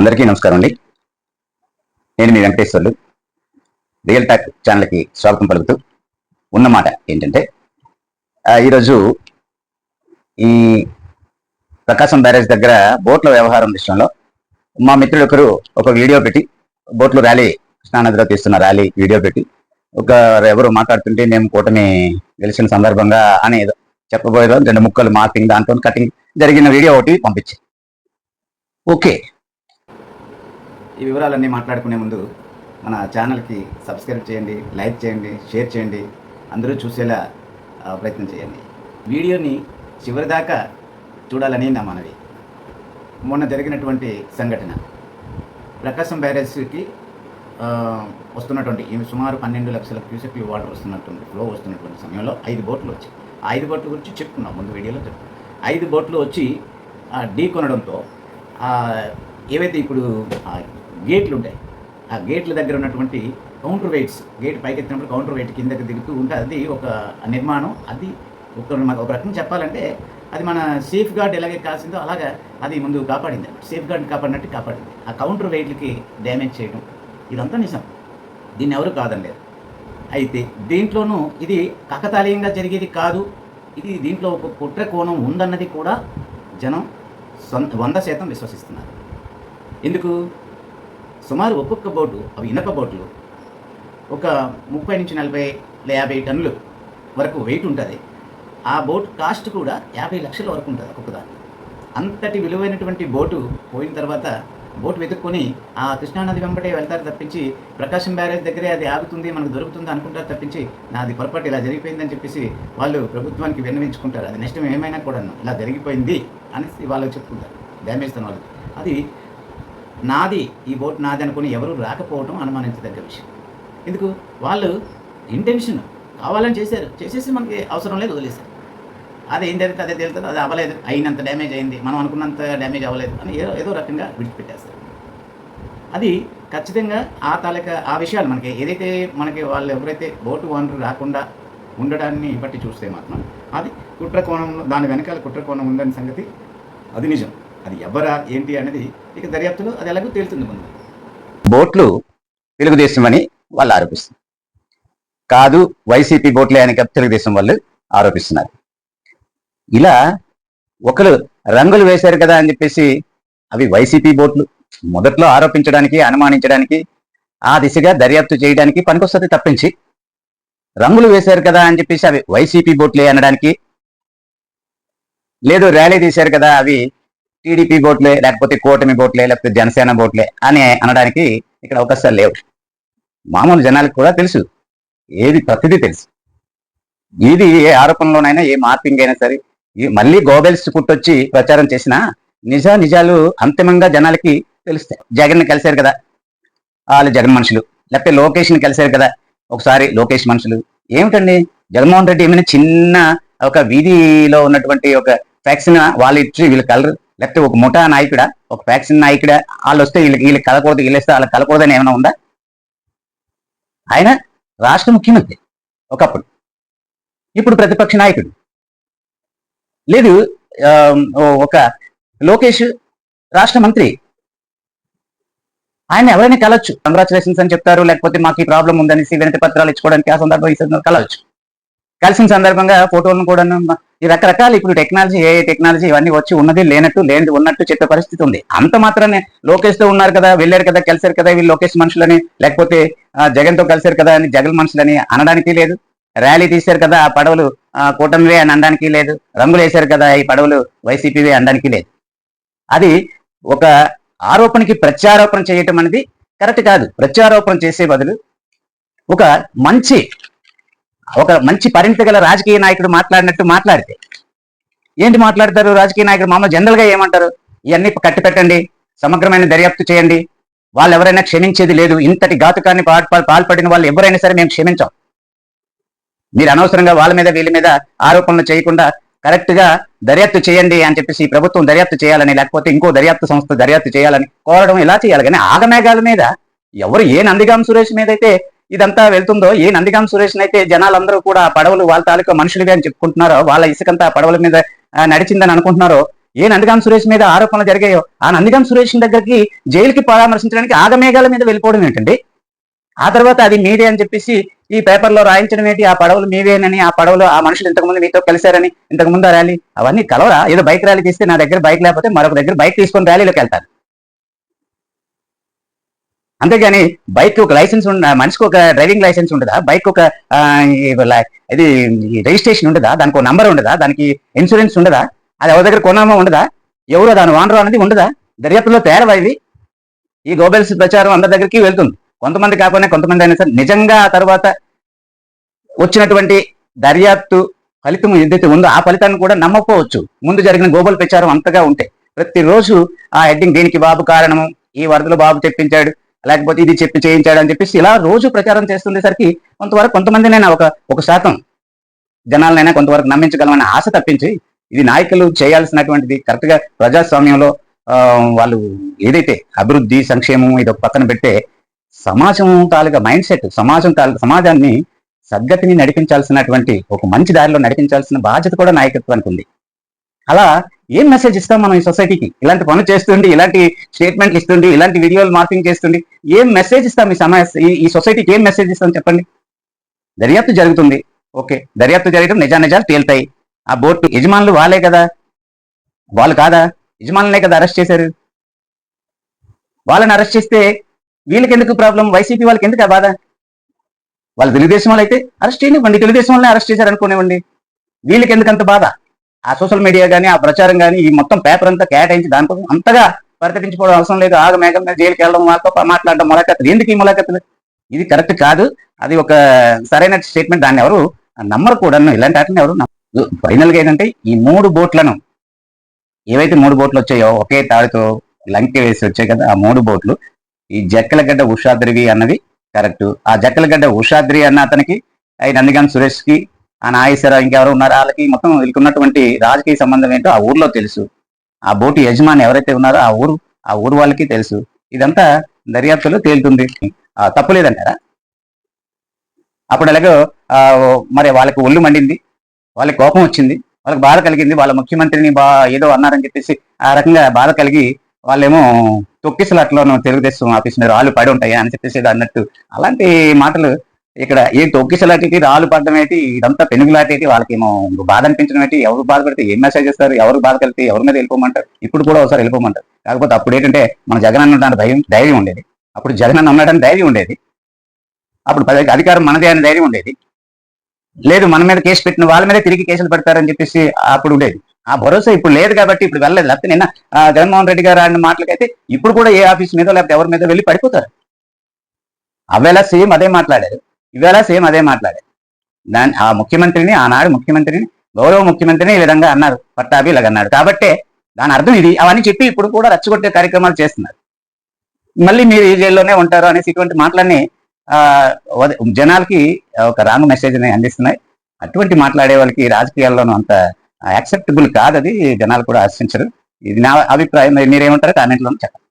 అందరికీ నమస్కారం అండి. నేను మీ వెంకటేశ్వర్లు. రియల్ టాక్ ఛానల్కి స్వాగతం పలుకుతూ ఉన్నమాట ఏంటంటే ఈరోజు ఈ ప్రకాశం బ్యారేజ్ దగ్గర బోట్ల వ్యవహారం విషయంలో మా మిత్రుడు ఒకరు ఒక వీడియో పెట్టి బోట్లు ర్యాలీ కృష్ణానదిలో తీస్తున్న ర్యాలీ వీడియో పెట్టి ఒక ఎవరు మాట్లాడుతుంటే మేము కూటమి గెలిచిన సందర్భంగా అని ఏదో చెప్పబోయేదో రెండు ముక్కలు మార్కింగ్ దాంతో కటింగ్ జరిగిన వీడియో ఒకటి పంపించి. ఓకే. ఈ వివరాలన్నీ మాట్లాడుకునే ముందు మన ఛానల్కి సబ్స్క్రైబ్ చేయండి లైక్ చేయండి షేర్ చేయండి అందరూ చూసేలా ప్రయత్నం చేయండి. వీడియోని చివరిదాకా చూడాలని నా మనవి. మొన్న జరిగినటువంటి సంఘటన. ప్రకాశం బ్యారేజ్కి వస్తున్నటువంటి ఈ సుమారు పన్నెండు లక్షల క్యూసెక్లు వాటర్ వస్తున్నటువంటి ఫ్లో వస్తున్నటువంటి సమయంలో ఐదు బోట్లు వచ్చాయి. ఆ ఐదు బోట్ల గురించి చెప్పుకున్నాం ముందు వీడియోలో చెప్పుకున్నాం ఐదు బోట్లు వచ్చి ఆ, ఢీ కొనడంతో ఏవైతే ఇప్పుడు గేట్లు ఉంటాయి ఆ గేట్ల దగ్గర ఉన్నటువంటి కౌంటర్ వెయిట్స్ గేట్ పైకి ఎత్తినప్పుడు కౌంటర్ వెయిట్ కిందకి దిగుతూ ఉంటే అది ఒక నిర్మాణం. అది ఒక మాకు ఒక రకంగా చెప్పాలంటే అది మన సేఫ్ గార్డ్ ఎలాగే కాసిందో అలాగా అది ముందు కాపాడింది. సేఫ్ గార్డ్ కాపాడినట్టు కాపాడింది. ఆ కౌంటర్ వెయిట్లకి డ్యామేజ్ చేయడం ఇదంతా నిజం. దీన్ని ఎవరు కాదనలేదు అయితే దీంట్లోనూ ఇది కకతాళీయంగా జరిగేది కాదు. ఇది దీంట్లో ఒక కుట్ర కోణం ఉందన్నది కూడా జనం సొంత వంద శాతం విశ్వసిస్తున్నారు. ఎందుకు? సుమారు ఒక్కొక్క బోటు అవి ఇనప బోట్లు ఒక ముప్పై నుంచి నలభై యాభై టన్నులు వరకు వెయిట్ ఉంటుంది. ఆ బోట్ కాస్ట్ కూడా యాభై లక్షల వరకు ఉంటుంది ఒక్కొక్కదాన్ని అంతటి విలువైనటువంటి బోటు పోయిన తర్వాత బోట్ వెతుక్కొని ఆ కృష్ణానది వెంబడే వెళ్తారు తప్పించి ప్రకాశం బ్యారేజ్ దగ్గరే అది ఆగుతుంది మనకు దొరుకుతుంది అనుకుంటారు తప్పించి నాది పొరపాటు ఇలా జరిగిపోయిందని చెప్పేసి వాళ్ళు ప్రభుత్వానికి విన్నవించుకుంటారు. అది నష్టం ఏమైనా కూడా ఇలా జరిగిపోయింది అనేసి వాళ్ళు చెప్పుకుంటారు. డ్యామేజ్ తన వాళ్ళు అది నాది ఈ ఓటు నాది అనుకుని ఎవరు రాకపోవడం అనుమానించదగ్గ విషయం. ఎందుకు? వాళ్ళు ఇంటెన్షన్ కావాలని చేశారు. చేసేసి మనకి అవసరం లేదు వదిలేశారు. అది ఏం జరిగితే అదే తెలుస్తుంది అది అవ్వలేదు. అయినంత డ్యామేజ్ అయింది. మనం అనుకున్నంత డ్యామేజ్ అవ్వలేదు అని ఏదో ఏదో రకంగా విడిచిపెట్టేస్తారు. అది ఖచ్చితంగా ఆ తాలూకా ఆ విషయాలు మనకి ఏదైతే మనకి వాళ్ళు ఎవరైతే బోటు వనరు రాకుండా ఉండడాన్ని బట్టి చూస్తే మాత్రం అది కుట్ర కోణంలో దాని వెనకాల కుట్ర కోణం ఉందని సంగతి అది నిజం. అది ఎవరా ఏంటి అనేది ఇక దర్యాప్తులో అది ఎలాగో తేలుతుంది ముందు. బోట్లు తెలుగుదేశం అని వాళ్ళు ఆరోపిస్తున్నారు. కాదు వైసీపీ బోట్లే అని తెలుగుదేశం వాళ్ళు ఆరోపిస్తున్నారు. ఇలా ఒకరు రంగులు వేశారు కదా అని చెప్పేసి అవి వైసీపీ బోట్లు మొదట్లో ఆరోపించడానికి అనుమానించడానికి ఆ దిశగా దర్యాప్తు చేయడానికి పనికొస్తుంది తప్పించి రంగులు వేశారు కదా అని చెప్పేసి అవి వైసీపీ బోట్లే అనడానికి లేదు ర్యాలీ తీశారు కదా అవి టీడీపీ ఓట్లే లేకపోతే కూటమి ఓట్లే లేకపోతే జనసేన బోట్లే అని అనడానికి ఇక్కడ అవకాశాలు లేవు. మామూలు జనాలకు కూడా తెలుసు. ఏది ప్రతిదీ తెలుసు. ఇది ఏ ఆరోపణలోనైనా ఏ మార్పింగ్ అయినా సరే మళ్ళీ గోబెల్స్ పుట్టొచ్చి ప్రచారం చేసినా నిజా నిజాలు అంతిమంగా జనాలకి తెలుస్తాయి. జగన్ కలిశారు కదా వాళ్ళు జగన్ మనుషులు. లేకపోతే లోకేష్ని కలిశారు కదా ఒకసారి లోకేష్ మనుషులు. ఏమిటండి? జగన్మోహన్ రెడ్డి ఏమైనా చిన్న ఒక వీధిలో ఉన్నటువంటి ఒక ఫ్యాక్షన్ వాళ్ళు ఇచ్చి వీళ్ళు కలరు? లేకపోతే ఒక ముఠా నాయకుడా ఒక ఫ్యాక్షన్ నాయకుడా వాళ్ళు వస్తే వీళ్ళకి వీళ్ళకి కలకూడదు వీళ్ళేస్తే వాళ్ళకి కలకూడదని ఏమైనా ఉందా? ఆయన రాష్ట్ర ముఖ్యమంత్రి ఒకప్పుడు. ఇప్పుడు ప్రతిపక్ష నాయకుడు. లేదు ఒక లోకేష్ రాష్ట్ర మంత్రి. ఆయన ఎవరైనా కలవచ్చు. కంగ్రాచులేషన్స్ అని చెప్తారు లేకపోతే మాకు ఈ ప్రాబ్లం ఉందనేసి వినతి పత్రాలు ఇచ్చుకోవడానికి ఆ సందర్భం ఈ సందర్భం కలవచ్చు. కలిసిన సందర్భంగా ఫోటోలను కూడా ఈ రకరకాల ఇప్పుడు టెక్నాలజీ ఏ టెక్నాలజీ ఇవన్నీ వచ్చి ఉన్నది లేనట్టు లేనిది ఉన్నట్టు చెప్పే పరిస్థితి ఉంది. అంత మాత్రమే లోకేష్తో ఉన్నారు కదా వెళ్ళారు కదా కలిసారు కదా వీళ్ళు లోకేష్ మనుషులని లేకపోతే జగన్తో కలిసారు కదా అని జగన్ మనుషులని అనడానికి లేదు. ర్యాలీ తీశారు కదా ఆ పడవలు కూటమివే అని అనడానికి లేదు. రంగులు వేశారు కదా ఈ పడవలు వైసీపీవే అనడానికి లేదు. అది ఒక ఆరోపణకి ప్రత్యారోపణ చేయటం అనేది కరెక్ట్ కాదు. ప్రత్యారోపణ చేసే బదులు ఒక మంచి ఒక మంచి పరిణితి గల రాజకీయ నాయకుడు మాట్లాడినట్టు మాట్లాడితే. ఏంటి మాట్లాడతారు రాజకీయ నాయకుడు? మామూలు జనరల్గా ఏమంటారు? ఇవన్నీ కట్టి పెట్టండి సమగ్రమైన దర్యాప్తు చేయండి. వాళ్ళు ఎవరైనా క్షమించేది లేదు. ఇంతటి ఘాతుకాన్ని పాల్పడిన వాళ్ళు ఎవరైనా సరే మేము క్షమించాం. మీరు అనవసరంగా వాళ్ళ మీద వీళ్ళ మీద ఆరోపణలు చేయకుండా కరెక్ట్గా దర్యాప్తు చేయండి అని చెప్పేసి ఈ ప్రభుత్వం దర్యాప్తు చేయాలని లేకపోతే ఇంకో దర్యాప్తు సంస్థ దర్యాప్తు చేయాలని కోరడం ఇలా చేయాలి? కానీ ఆగమేఘాల మీద ఎవరు ఏ నందిగాం సురేష్ మీద అయితే ఇదంతా వెళ్తుందో? ఏ నందిగాం సురేష్ అయితే జనాలందరూ కూడా పడవలు వాళ్ళ తాలూకా మనుషులుగా అని చెప్పుకుంటున్నారో వాళ్ళ ఇసుకంతా పడవల మీద నడిచిందని అనుకుంటున్నారో ఏ నందిగాం సురేష్ మీద ఆరోపణలు జరిగాయో ఆ నందిగాం సురేష్ దగ్గరికి జైలుకి పరామర్శించడానికి ఆగమేఘాల మీద వెళ్ళిపోవడం ఏంటండి? ఆ తర్వాత అది మీదే అని చెప్పేసి ఈ పేపర్లో రాయించడం ఏంటి? ఆ పడవలు మీవేనని ఆ పడవలు ఆ మనుషులు ఇంతకుముందు మీతో కలిశారని ఇంతకుముందు ర్యాలీ అవన్నీ కలవరా? ఏదో బైక్ ర్యాలీ తీస్తే నా దగ్గర బైక్ లేకపోతే మరొక దగ్గర బైక్ తీసుకొని ర్యాలీలోకి వెళ్తాను అంతేగాని బైక్ ఒక లైసెన్స్ ఉండ మనిషికి ఒక డ్రైవింగ్ లైసెన్స్ ఉండదా బైక్ ఒక ల- ఇది రిజిస్ట్రేషన్ ఉండదా దానికి ఒక నంబర్ ఉండదా దానికి ఇన్సూరెన్స్ ఉండదా అది ఎవరి దగ్గర కొన్నామో ఉండదా ఎవరో దాని వానరు అనేది ఉండదా దర్యాప్తులో తేరవైది ఈ గోబెల్స్ ప్రచారం అందరి దగ్గరికి వెళ్తుంది. కొంతమంది కాకుండా కొంతమంది అయినా సరే నిజంగా ఆ తర్వాత వచ్చినటువంటి దర్యాప్తు ఫలితం ఏదైతే ఉందో ఆ ఫలితాన్ని కూడా నమ్మకపోవచ్చు. ముందు జరిగిన గోబల్ ప్రచారం అంతగా ఉంటే. ప్రతిరోజు ఆ హెడ్డింగ్ దీనికి బాబు కారణము? ఈ వరదలు బాబు తెప్పించాడు లేకపోతే ఇది చెప్పి చేయించాడు అని చెప్పేసి ఇలా రోజు ప్రచారం చేస్తుండేసరికి కొంతవరకు కొంతమందినైనా ఒక ఒక శాతం జనాలనైనా కొంతవరకు నమ్మించగలమని ఆశ తప్పించి ఇది నాయకులు చేయాల్సినటువంటిది కరెక్ట్గా ప్రజాస్వామ్యంలో ఆ, వాళ్ళు ఏదైతే అభివృద్ధి సంక్షేమం ఇది ఒక పక్కన పెట్టే సమాజం తాలూకా మైండ్ సెట్ సమాజం తాలూకా సమాజాన్ని సద్గతిని నడిపించాల్సినటువంటి ఒక మంచి దారిలో నడిపించాల్సిన బాధ్యత కూడా నాయకత్వానికి ఉంది. అలా ఏం మెసేజ్ ఇస్తాం మనం ఈ సొసైటీకి ఇలాంటి పనులు చేస్తుండి ఇలాంటి స్టేట్మెంట్లు ఇస్తుండి ఇలాంటి వీడియోలు మార్పింగ్ చేస్తుండి ఏం మెసేజ్ ఇస్తాం ఈ సమాజ ఈ- సొసైటీకి ఏం మెసేజ్ ఇస్తాం చెప్పండి? దర్యాప్తు జరుగుతుంది. ఓకే. దర్యాప్తు జరగడం నిజా నిజాలు తేలుతాయి. ఆ బోర్డు యజమానులు వాళ్ళే కదా? వాళ్ళు కాదా? యజమానులనే కదా అరెస్ట్ చేశారు. వాళ్ళని అరెస్ట్ చేస్తే వీళ్ళకి ఎందుకు ప్రాబ్లం వైసీపీ వాళ్ళకి ఎందుకు బాధ? వాళ్ళు తెలుగుదేశం వాళ్ళు అయితే అరెస్ట్ చేయనివ్వండి. తెలుగుదేశం వాళ్ళని అరెస్ట్ చేశారు అనుకోనివ్వండి వీళ్ళకి ఎందుకు అంత బాధ? ఆ సోషల్ మీడియా కానీ ఆ ప్రచారం కానీ ఈ మొత్తం పేపర్ అంతా కేటాయించి దానికోసం అంతగా పరితపించుకోవడం అవసరం లేదు. ఆగ మేఘం మీద జైలుకి వెళ్ళడం వాళ్ళతో మాట్లాడడం మొలకెత్తలు ఎందుకు ఈ మొలకెత్తలు ఇది కరెక్ట్ కాదు. అది ఒక సరైన స్టేట్మెంట్ దాన్ని ఎవరు నమ్మరు కూడా ఇలాంటి వాటిని ఎవరు ఫైనల్గా ఏంటంటే ఈ మూడు బోట్లను ఏవైతే మూడు బోట్లు వచ్చాయో ఒకే తాడుతో లంక వేసి వచ్చాయి కదా ఆ మూడు బోట్లు ఈ జక్కలగడ్డ ఉషాద్రివి అన్నది కరెక్ట్. ఆ జక్కలగడ్డ ఉషాద్రి అన్న అతనికి ఈ నందిగాం సురేష్కి ఆ నాగేశ్వర ఇంకెవరు ఉన్నారు. వాళ్ళకి మొత్తం వీళ్ళకి ఉన్నటువంటి రాజకీయ సంబంధం ఏంటో ఆ ఊర్లో తెలుసు. ఆ బోటు యజమాని ఎవరైతే ఉన్నారో ఆ ఊరు ఆ ఊరు వాళ్ళకి తెలుసు. ఇదంతా దర్యాప్తులో తేలుతుంది. ఆ, అప్పుడు ఎలాగో ఆ, మరి వాళ్ళకి ఒళ్ళు మండింది. వాళ్ళకి కోపం వచ్చింది. వాళ్ళకి బాధ కలిగింది. వాళ్ళ ముఖ్యమంత్రిని బా ఏదో అన్నారని చెప్పేసి ఆ రకంగా బాధ కలిగి వాళ్ళేమో తొక్కిసలాట్లోనూ తెలుగుదేశం ఆఫీస్ మీద రాళ్ళు పడి ఉంటాయి అని చెప్పేసి అన్నట్టు. అలాంటి మాటలు ఇక్కడ ఏ తొక్కిసలాటేటి రాళ్ళు పడడం ఏంటి ఇదంతా పెనుగులాటేటి వాళ్ళకేమో బాధ అనిపించడం ఏంటి ఎవరు బాధపడితే ఏం మెసేజ్ చేస్తారు ఎవరు బాధ కలిగితే ఎవరి మీద వెళ్ళిపోమంటారు? ఇప్పుడు కూడా ఒకసారి వెళ్ళిపోమంటారు. కాకపోతే అప్పుడు ఏంటంటే మన జగన్ అన్న భయం ధైర్యం ఉండేది. అప్పుడు జగన్ అన్న ఉన్నాడని ధైర్యం ఉండేది. అప్పుడు అధికారం మనదే అనే ధైర్యం ఉండేది. లేదు మన మీద కేసు పెట్టిన వాళ్ళ మీద తిరిగి కేసులు పెడతారని చెప్పేసి అప్పుడు ఉండేది. ఆ భరోసా ఇప్పుడు లేదు కాబట్టి ఇప్పుడు వెళ్ళలేదు. లేకపోతే నిన్న జగన్మోహన్ రెడ్డి గారు ఆడిన మాటలకైతే ఇప్పుడు కూడా ఏ ఆఫీస్ మీద లేకపోతే ఎవరి మీద వెళ్ళి పడిపోతారు. అవేలా సేమ్ అదే మాట్లాడారు. ఇవాళ సేమ్ అదే మాట్లాడే. దాని ఆ ముఖ్యమంత్రిని ఆనాడు ముఖ్యమంత్రిని గౌరవ ముఖ్యమంత్రిని ఈ విధంగా అన్నారు. పట్టాభి ఇలాగ అన్నాడు. కాబట్టే దాని అర్థం ఇది. అవన్నీ చెప్పి ఇప్పుడు కూడా రచ్చగొట్టే కార్యక్రమాలు చేస్తున్నారు. మళ్ళీ మీరు ఈ జైల్లోనే ఉంటారు అనేసి ఇటువంటి మాటలన్నీ ఆ, జనాలకి ఒక రాంగ్ మెసేజ్ని అందిస్తున్నాయి. అటువంటి మాట్లాడే వాళ్ళకి రాజకీయాల్లోనూ అంత యాక్సెప్టబుల్ కాదు అది. జనాలు కూడా ఆశించరు. ఇది నా అభిప్రాయం. మీరేమంటారు మీరేమంటారో కామెంట్లో చెప్పండి.